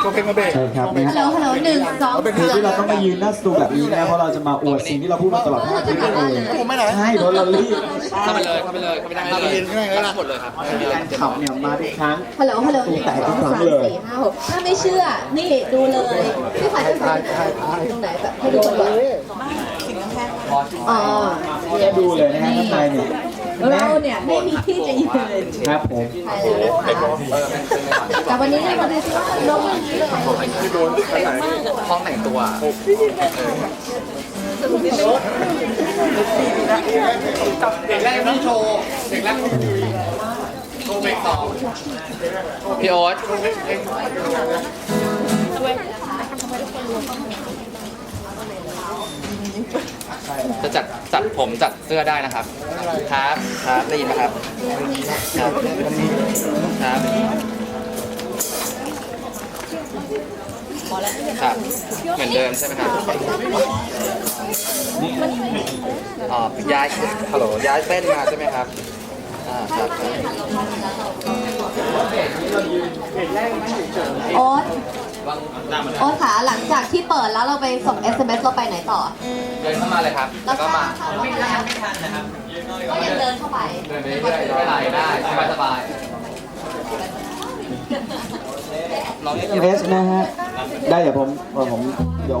โชว์เพลงมาเบรก ใช่ครับนะฮัลโหลฮะฮัลโหลหนึ่งสองคือที่เราต้องมายืนหน้าสตูแบบนี้นะเพราะเราจะมาอวดสิ่งที่เราพูดมาตลอด5ปีนั่นเองผมไม่ไหนใช่เพราะเรารีบเข้าไปเลยเข้าไปเลยเข้าไปได้เลยเข้าไปเลยรับหมดเลยครับมีการขับเนี่ยมาทุกครั้ง ฮัลโหลฮัลโหลหนึ่งแตกทุสอกงครั้งสามเลยสี่ห้าหกถ้าไม่เชื่อ นี่ดูเลยพี่ขวัญจะใส่ตรงไหนแบบให้ดูก่อนอ๋อจะดูเลยนะฮะข้างในเนี่ย เราเนี่ยไม่มีที่จะยืนครับผมใช่แล้วนะคะแต่วันนี้เนี่ยมาดูซิว่าน้องมันนี้เลยห้องแต่งตัวเด็กแรกที่โชว์เด็กแรกโชว์เบรกสองพี่โอ๊ต จะจัดจัดผมจัดเสื้อได้นะครับ ครับครับได้ยินไหมครับครับครับครับเหมือนเดิมใช่ไหมครับอ๋อย้ายฮัลโหลย้ายเส้นมาใช่ไหมครับอ่าครับโอ๊ ตโอ๊ตขาหลังจากที่เปิดแล้วเราไปส่ง SMS เราไปไหนต่อ เดินเข้ามาเลยครับ แล้แล้ววก็มาไม่ทันไม่ทันนะครับก็ยังเดินเข้าไป เดินไปเรื่อยๆไม่เป็นไรได้สบายสบายน้องเอสนะฮะ ได้เดี๋ยวผมเดี๋ยว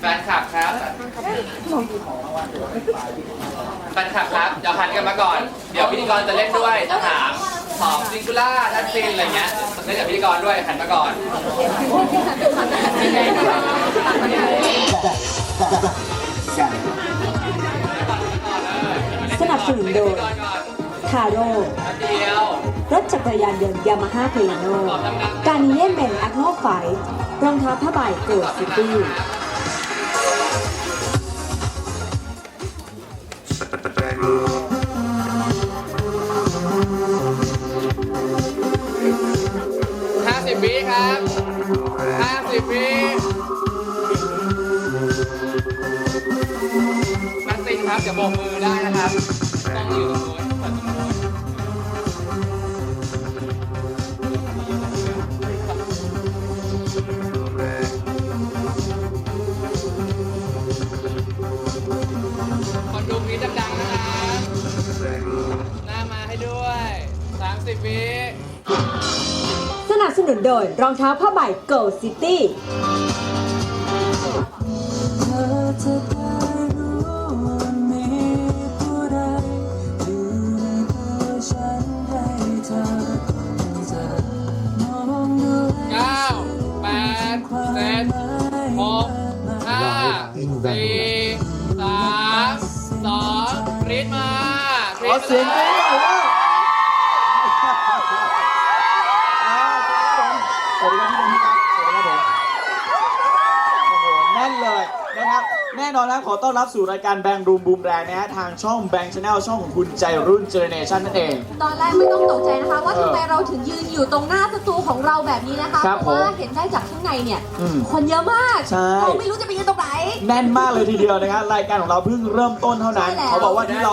แฟนคลับครับ แฟนคลับครับเดี๋ยวหันกันมาก่อน เดี๋ยวพิธีกรจะเล่นด้วยจะถามตอบซิงคูล่าทัชซินอะไรเงี้ยเล่นกับพิธีกรด้วยหันมาก่อนสนับสนุนโดย ทาโร่รถจักรยานยนต์ยามาฮ่าเพลโนการเลียนเบนแอคโนไฟรองเท้าผ้าใบเกิดซิตี้50วิครับ50วินักติงครับเดี๋ยวโบกมือได้นะครับ ต้องอยู่ตรงนู้น 30วิสนับสนุนโดยรองเท้าผ้าใบเกิดซิตี้เก้าแปดเจ็ดหกห้าสี่สามสองรีดมารีขอดเสียงมาเต้นหน่อยว่า สวัสดีครับพี่ครับสวัสดีครับผมโอ้โหแน่นเลยนะครับแน่นอนนะขอต้อนรับสู่รายการแบงรูมบูมแรงนะฮะทางช่องแบงช n แนลช่องของคุณใจรุ่นเจเนชั่นนั่นเอง ตอนแรกไม่ต้องตกใจนะคะ ว่าทำไมเราถึงยืนอยู่ตรงหน้าสตูของเราแบบนี้นะคะ ครับเพราะว่าเห็นได้จากข้างในเนี่ย อืมคนเยอะมากใช่ เราไม่รู้จะไปยืนตรงไหน แน่นมากเลยทีเดียวนะครับรายการของเราเพิ่งเริ่มต้นเท่านั้น ใช่แล้วเขาบอกว่าที่เรา